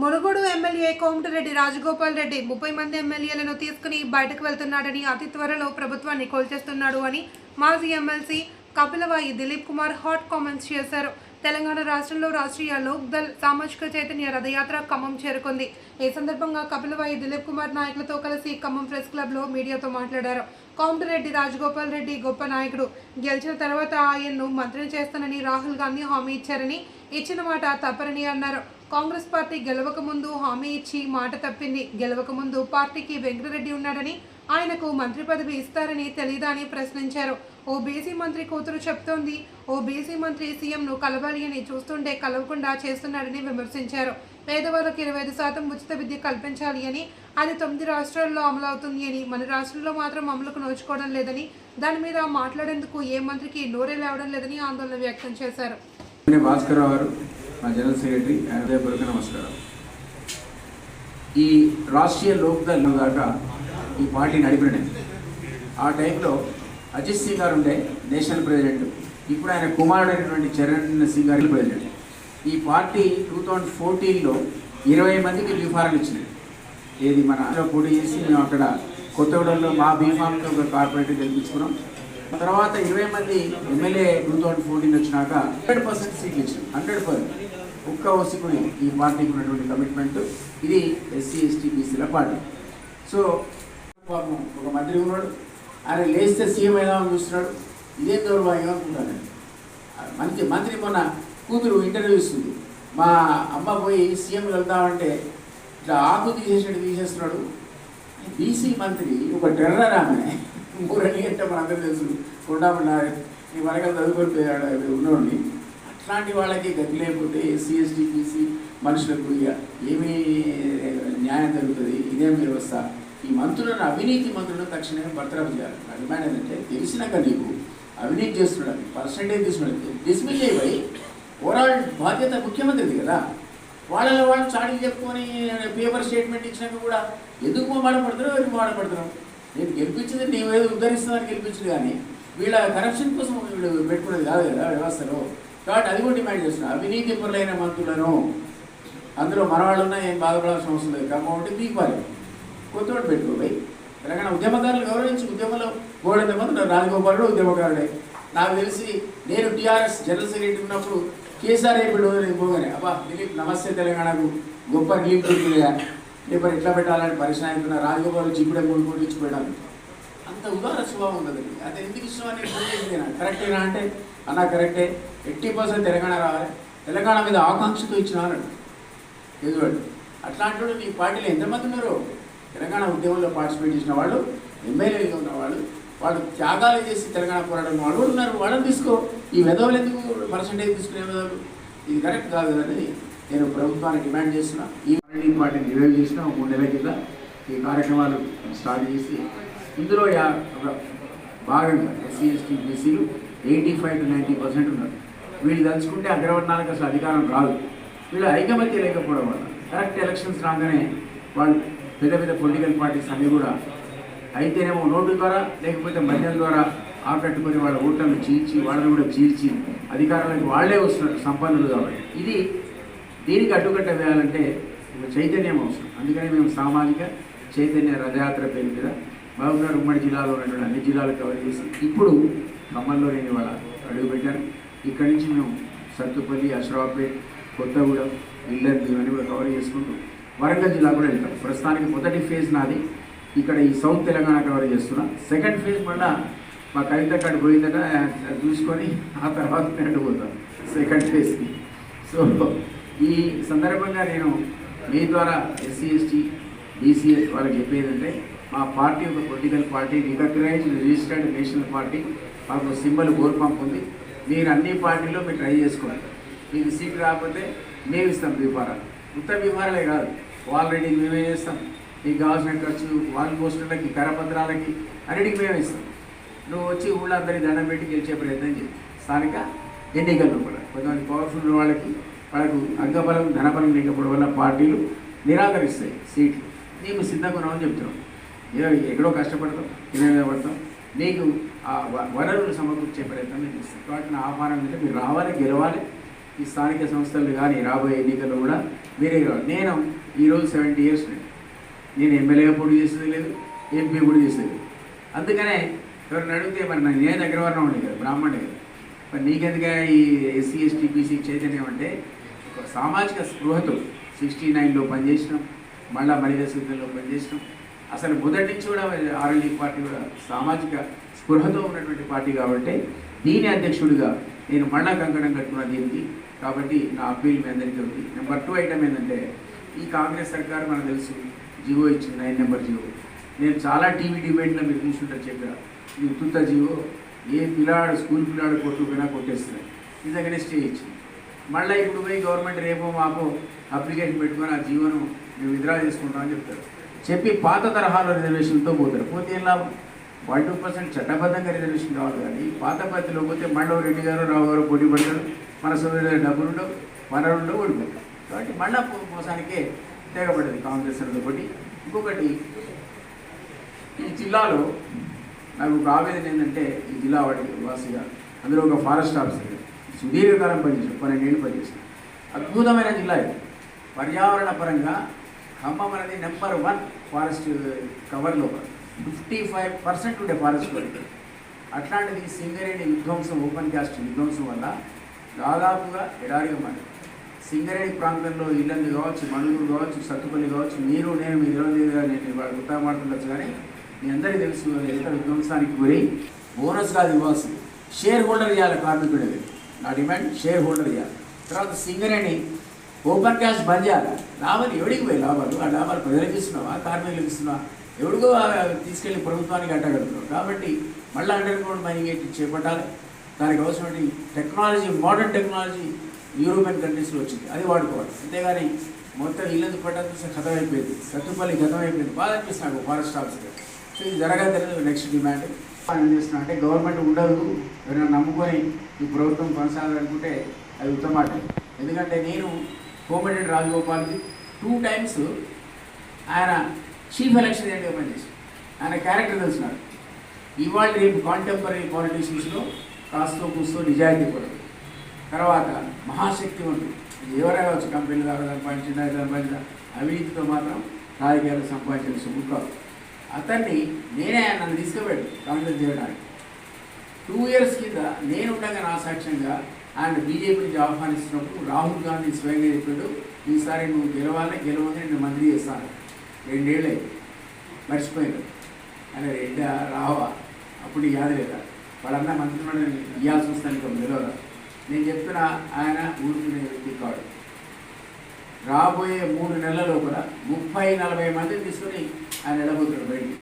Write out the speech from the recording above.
Munugode MLA Komatireddy Rajagopal Reddy ముప్పై మంది ఎమ్మెల్యేలను తీసుకుని బయటకు వెళ్తున్నాడని అతి త్వరలో ప్రభుత్వాన్ని కోల్చేస్తున్నాడు అని మాజీ MLC Kapilavai Dilip Kumar hot comments చేశారు. తెలంగాణ రాష్ట్రంలో రాష్ట్రీయ లోక్దల్ సామాజిక చైతన్య రథయాత్ర ఖమ్మం చేరుకుంది. ఈ సందర్భంగా కపిలవాయి దిలీప్ కుమార్ నాయకులతో కలిసి ఖమ్మం ప్రెస్ క్లబ్లో మీడియాతో మాట్లాడారు. కోమటిరెడ్డి రాజగోపాల్ రెడ్డి గొప్ప నాయకుడు. గెలిచిన తర్వాత ఆయన్ను మంత్రిని చేస్తానని రాహుల్ గాంధీ హామీ ఇచ్చారని ఇచ్చిన మాట తప్పరని అన్నారు. కాంగ్రెస్ పార్టీ గెలవక ముందు హామీ ఇచ్చి మాట తప్పింది. గెలవక ముందు పార్టీకి వెంకటరెడ్డి ఉన్నాడని ఆయనకు మంత్రి పదవి ఇస్తారని తెలీదా అని ప్రశ్నించారు. ఓ బీసీ మంత్రి కూతురు చెప్తోంది. ఓ బీసీ మంత్రి సీఎంను కలవాలి అని చూస్తుంటే కలవకుండా చేస్తున్నాడని విమర్శించారు. పేదవాళ్ళకి ఇరవై ఐదు శాతం ఉచిత విద్య కల్పించాలి అని అది తొమ్మిది రాష్ట్రాల్లో అమలవుతుంది అని మన రాష్ట్రంలో మాత్రం అమలుకు నోచుకోవడం లేదని దాని మీద మాట్లాడేందుకు ఏ మంత్రికి నోరే లేవడం లేదని ఆందోళన వ్యక్తం చేశారు. భాస్కర్ మా జనరల్ సెక్రటరీ ఆయన హృదయపూర్వక నమస్కారం ఈ రాష్ట్రీయ లోక్దళ్ దాకా ఈ పార్టీ నడిపిన ఆ టైంలో అజిత్ సింగ్ గారు ఉండే నేషనల్ ప్రెసిడెంట్ ఇప్పుడు ఆయన కుమారుడైనటువంటి చరణ్ సింగ్ గారి ప్రెసిడెంట్. ఈ పార్టీ టూ థౌజండ్ ఫోర్టీన్లో ఇరవై మందికి రిఫార్లు ఇచ్చినాయి. ఏది మన పోటీ చేసి మేము అక్కడ కొత్తగూడెంలో మా బీఫామ్తో ఒక కార్పొరేటర్ గెలిపించుకున్నాం. తర్వాత ఇరవై మంది ఎమ్మెల్యే టూ థౌజండ్ ఫోర్టీన్ వచ్చినాక హండ్రెడ్ పర్సెంట్ సీట్లు ఇచ్చాం హండ్రెడ్ పర్సెంట్. ఒక్క ఓసుకుని ఈ పార్టీకి ఉన్నటువంటి కమిట్మెంట్ ఇది ఎస్సీ ఎస్టీ బీసీల పార్టీ. సో పాపం ఒక మంత్రి ఉన్నాడు. ఆయన లేస్తే సీఎం అయినామని చూస్తున్నాడు. ఇదే దౌర్భాగ్యం అనుకుంటాను మంత్రి మంత్రి మొన్న కూతురు ఇంటర్వ్యూ ఇస్తుంది. మా అమ్మ పోయి సీఎం వెళ్దామంటే ఇట్లా ఆకు తీసేసినట్టు తీసేస్తున్నాడు. బీసీ మంత్రి ఒక టెర్రర్ ఆమె. మూడని అంటే మనందరూ తెలుసు. కొండామన్నా ఈ వరకలు చదువుకొని పోయాడు ఉన్నోడిని. అట్లాంటి వాళ్ళకి గతి లేకపోతే ఎస్సీ ఎస్టీ బీసీ మనుషులకు ఇక ఏమీ న్యాయం జరుగుతుంది. ఇదేం వ్యవస్థ ఈ మంత్రులను అవినీతి మంత్రులను తక్షణమే బర్తరఫ్ చేయాలి. నా ఏంటంటే తెలిసినాక నీకు అవినీతి చేస్తున్నాడు పర్సంటేజ్ తీసుకున్నాడు డిస్మిస్ అయిపోయి ఓవరాల్ బాధ్యత ముఖ్యమంత్రిది కదా. వాళ్ళలో వాళ్ళు చాడీలు చెప్పుకొని పేపర్ స్టేట్మెంట్ ఇచ్చినాక కూడా ఎందుకు మాడపడుతున్నావు ఎందుకు మాడపడుతున్నావు నేను గెలిపించింది నీవు ఉద్ధరిస్తుందని గెలిపించదు కానీ వీళ్ళ కరప్షన్ కోసం వీళ్ళు పెట్టుకునేది కాదు కదా వ్యవస్థలో. కాబట్టి అది కూడా డిమాండ్ చేస్తున్నారు. అవినీతి పరులైన మంత్రులను. అందులో మనవాళ్ళున్నా ఏం బాధపడాల్సిన అవసరం లేదు. కాబట్టి దీపాలి కొత్తోటి పెట్టుకోబోయి తెలంగాణ ఉద్యమదారులు గౌరవించి ఉద్యమంలో గోడంత మంది రాజగోపాలుడు ఉద్యమకారుడే. నాకు తెలిసి నేను టీఆర్ఎస్ జనరల్ సెక్రటరీ ఉన్నప్పుడు కేసీఆర్ అయిపోయి పోగానే అబ్బా దిలీప్ నమస్తే తెలంగాణకు. గొప్ప రిలీఫ్ దొరికిందిగా రేపు ఎట్లా పెట్టాలని పరిశ్రమ రాజగోపాల్ వచ్చి ఇప్పుడే మూడు కోట్లు ఇచ్చిపోయాను అంత ఉదార స్వభావం ఉన్నది అంత ఎందుకు ఇష్టం అని నేను కరెక్టేనా అంటే అన్నా కరెక్టే ఎయిటీ పర్సెంట్ తెలంగాణ రావాలి. తెలంగాణ మీద ఆకాంక్షతో ఇచ్చిన అన్నాడు ఎదువాడు అట్లాంటి మీ నీ పార్టీలో ఎంతమంది ఉన్నారు తెలంగాణ ఉద్యమంలో పార్టిసిపేట్ చేసిన వాళ్ళు ఎమ్మెల్యేలుగా ఉన్నవాళ్ళు వాళ్ళు త్యాగాలు చేసి తెలంగాణ పోరాటం వాళ్ళు కూడా ఉన్నారు. వాళ్ళని తీసుకో. ఈ వెధవలు ఎందుకు పర్సంటేజ్ తీసుకునే వెధవలు? ఇది కరెక్ట్ కాదు అనేది నేను ప్రభుత్వానికి డిమాండ్ చేస్తున్నా. ఈ పార్టీని రివైవ్ చేసిన మూడు నెలల కింద ఈ కార్యక్రమాలు స్టార్ట్ చేసి ఇందులో ఒక భాగంగా ఎస్సీ ఎస్టీ బీసీలు eighty five to ninety percent ఉన్నారు. వీళ్ళు తలుచుకుంటే అగ్రవర్ణాలకు అసలు అధికారం రాదు. వీళ్ళు ఐకమత్య లేకపోవడం వల్ల కరెక్ట్ ఎలక్షన్స్ రాగానే వాళ్ళు పెద్ద పెద్ద పొలిటికల్ పార్టీస్ అన్నీ కూడా అయితేనేమో నోటు ద్వారా లేకపోతే మద్యం ద్వారా ఆకట్టుకుని వాళ్ళ ఓట్లను చీల్చి వాళ్ళని కూడా చీల్చి అధికారంలోకి వాళ్ళే వస్తున్నారు సంపన్నులు కాబట్టి. ఇది దీనికి అడ్డుకట్ట వేయాలంటే చైతన్యం అవసరం. అందుకని మేము సామాజిక చైతన్య రథయాత్ర పేరు మీద మహబూబ్నగర్ ఉమ్మడి జిల్లాలో ఉన్నటువంటి అన్ని జిల్లాలు కవర్ చేసి ఇప్పుడు ఖమ్మంలో నేను ఇవాళ అడుగుపెట్టాను ఇక్కడి నుంచి మేము సత్తుపల్లి అశ్రాపేట్ కొత్తగూడెం ఇల్లర్ది ఇవన్నీ కూడా కవర్ చేసుకుంటూ వరంగల్ జిల్లా కూడా వెళ్తాం. ప్రస్తుతానికి మొదటి ఫేజ్ నాది. ఇక్కడ ఈ సౌత్ తెలంగాణ కవర్ చేస్తున్నా. సెకండ్ ఫేజ్ మళ్ళా మా కవిత కాడ పోయిందట చూసుకొని ఆ తర్వాత నేను పోతాను. సెకండ్ ఫేజ్కి సో ఈ సందర్భంగా నేను మీ ద్వారా ఎస్సీ ఎస్టీ బీసీ వాళ్ళకి చెప్పేదంటే మా పార్టీ ఒక political party recognised registered national party మాకు సింబల్ గోల్ పంప్ ఉంది. మీరు అన్ని పార్టీలో మీరు ట్రై చేసుకోండి. మీకు సీట్ రాకపోతే మేము ఇస్తాం బీఫారాలు ఉత్తర బీఫారాలే కాదు. వాల్ మేమే చేస్తాం. మీకు కావాల్సిన ఖర్చు వాల్ పోస్టులకి కరపత్రాలకి అన్నిటికి మేమే ఇస్తాం. నువ్వు వచ్చి ఊళ్ళో అందరి దండం పెట్టి గెలిచే ప్రయత్నం చేయి. స్థానిక ఎన్నికల్లో కూడా. కొంతమంది పవర్ఫుల్ వాళ్ళకి వాళ్ళకు అంగబలం ధనబలం లేకపోవడం వల్ల పార్టీలు నిరాకరిస్తాయి సీట్లు. నీకు సిద్ధంగా ఉన్నామని చెప్తున్నాం ఏదో ఎక్కడో కష్టపడతాం తినే పడతాం నీకు ఆ వ- వనరులు సమకూర్చే ప్రయత్నం నేను చేస్తాను. కాబట్టి నా ఆహ్వానం అంటే మీరు రావాలి గెలవాలి. ఈ స్థానిక సంస్థలు కానీ రాబోయే ఎన్నికల్లో కూడా వేరే కావాలి నేను ఈరోజు సెవెంటీ ఇయర్స్ నేను. ఎమ్మెల్యేగా పోటీ చేసేది లేదు ఎంపీ కూడా చేసేది అందుకనే ఎవరిని అడిగితే మరి నేను నేను అగ్రవర్ణం ఉండే కదా బ్రాహ్మణే కదా. మరి నీకెందుగా ఈ ఎస్సీ ఎస్టీ బీసీ చైతన్యం అంటే ఒక సామాజిక స్పృహతో సిక్స్టీ నైన్లో పనిచేసినాం. మళ్ళా మహిళా సూత్రంలో పనిచేసినాం అసలు మొదటి నుంచి కూడా ఆర్ఎల్డీ పార్టీ కూడా సామాజిక స్పృహతో ఉన్నటువంటి పార్టీ కాబట్టి దీని అధ్యక్షుడిగా నేను మళ్ళా కంకణం కట్టుకున్న దీనికి కాబట్టి నా అప్పీల్ మీ అందరికీ ఉంది. నెంబర్ టూ ఐటమ్ ఏంటంటే ఈ కాంగ్రెస్ సర్కార్ మనకు తెలుసు జివో ఇచ్చింది నైన్ నెంబర్ జివో. నేను చాలా టీవీ డిబేట్లో మీరు చూసుంటారు చెప్పా ఈ ఉత్తుత జివో ఏ పిల్లాడు స్కూల్ పిల్లాడు కొట్టుకుపోయినా కొట్టేస్తున్నాయి నిజంగానే స్టే ఇచ్చింది మళ్ళీ ఇప్పుడు పోయి గవర్నమెంట్ రేపో మాపో అప్లికేషన్ పెట్టుకొని ఆ జీవనం మేము విత్డ్రా చేసుకుంటామని చెప్తారు. చెప్పి పాత తరహాలో రిజర్వేషన్తో పోతారు. పోతే ఏం లాభం వన్ టూ పర్సెంట్ చట్టబద్ధంగా రిజర్వేషన్ కావాలి కానీ పాత పద్ధతిలో పోతే మళ్ళీ రెడ్డి గారు రావు గారు పోటీ పడతారు. మన సోదరు డబ్బులు ఉండవు ఓడిపోతారు. కాబట్టి మళ్ళీ మోసానికే తెగబడ్డది కాంగ్రెస్ ఒకటి ఇంకొకటి ఈ జిల్లాలో నాకు ఒక ఆవేదన ఏంటంటే ఈ జిల్లా వాడి వాసిగా అందులో ఒక ఫారెస్ట్ ఆఫీసర్ సుదీర్ఘకాలం పనిచేసాడు పన్నెండేళ్ళు పనిచేసాను అద్భుతమైన జిల్లా ఇది. పర్యావరణ పరంగా ఖమ్మం అనేది నెంబర్ వన్ ఫారెస్ట్ కవర్లో ఫిఫ్టీ ఫైవ్ పర్సెంట్ ఉండే ఫారెస్ట్ అట్లాంటిది సింగరేణి విధ్వంసం ఓపెన్ క్యాస్ట్ విధ్వంసం వల్ల దాదాపుగా ఎడారిగా మారింది. సింగరేణి ప్రాంతంలో ఇల్లందు కావచ్చు మణుగురు కావచ్చు సత్తుపల్లి కావచ్చు మీరు నేను మీ ఇరవై నేను వాళ్ళు గుర్తమాడుతుండొచ్చు కానీ మీ అందరికీ తెలుసు ఎంత విధ్వంసానికి గురి. బోనస్ కాదు ఇవ్వాల్సింది షేర్ హోల్డర్ ఇవ్వాలి కార్మికుడు నా డిమాండ్ షేర్ హోల్డర్ ఇవ్వాలి తర్వాత సింగరేణి ఓపెన్ క్యాష్ బంద్ చేయాలి. లాభాలు ఎవడికి పోయి లాభాలు? ఆ లాభాలు ప్రజలకు ఇస్తున్నావా? కార్మికులకు ఇస్తున్నావా? ఎవడికో తీసుకెళ్ళి తీసుకెళ్ళి ప్రభుత్వానికి అట్టగడుతున్నావు కాబట్టి మళ్ళీ అండర్ గ్రౌండ్ మైనింగ్ చేపట్టాలి. దానికి అవసరమైన టెక్నాలజీ మోడర్న్ టెక్నాలజీ యూరోపియన్ కంట్రీస్లో వచ్చింది. అది వాడుకోవాలి. అంతేగాని మొత్తం ఇల్లందు పట్టదు ఖతం అయిపోయింది సత్తుపల్లి ఖతం అయిపోయింది బాధ అనిపిస్తుంది నాకు ఫారెస్ట్ ఆఫీసర్ సో ఇది జరగదు నెక్స్ట్ డిమాండ్. ఏం చేస్తున్నా అంటే గవర్నమెంట్ ఉండదు. ఎవరైనా నమ్ముకొని ఈ ప్రభుత్వం కొనసాగాలనుకుంటే అది ఉత్తమాట ఎందుకంటే నేను కోమటిరెడ్డి రాజగోపాల్కి టూ టైమ్స్ ఆయన చీఫ్ ఎలక్షన్ ఏజెంట్గా పనిచేశారు ఆయన క్యారెక్టర్ తెలిసినాడు. ఇవాళ రేపు కాంటెంపరీ పాలిటీషియన్స్లో కాస్తో కూస్తో నిజాయితీ పడదు. తర్వాత మహాశక్తివంతుడు ఎవరైనా కావచ్చు కంపెనీల ద్వారా సంపాదించిన సంపాదించిన అవినీతితో మాత్రం రాజకీయాలు సంపాదించిన సొమ్ము కాదు. అతన్ని నేనే నన్ను తీసుకుపోయాడు కాంగ్రెస్ చేయడానికి. టూ ఇయర్స్ కింద నేను ఉండగా నా సాక్ష్యంగా ఆయన బీజేపీ నుంచి ఆహ్వానిస్తున్నప్పుడు రాహుల్ గాంధీ స్వయంగా చెప్పాడు ఈసారి నువ్వు గెలవాలి గెలవని నేను మంత్రి చేస్తాను. రెండేళ్ళు అయింది మర్చిపోయాను. ఆయన రెండా రావా? అప్పుడు యాద లేదా? వాళ్ళన్నా మంత్రి మండలిని ఇవ్వాల్సి వస్తాను ఇంకా గెలవరా నేను చెప్తున్నా ఆయన ఊరుకునే వ్యక్తి కాడు. రాబోయే మూడు నెలల లోపల ముప్పై నలభై మంది తీసుకొని ఆయన వెళ్ళబోతున్నాడు బయటికి.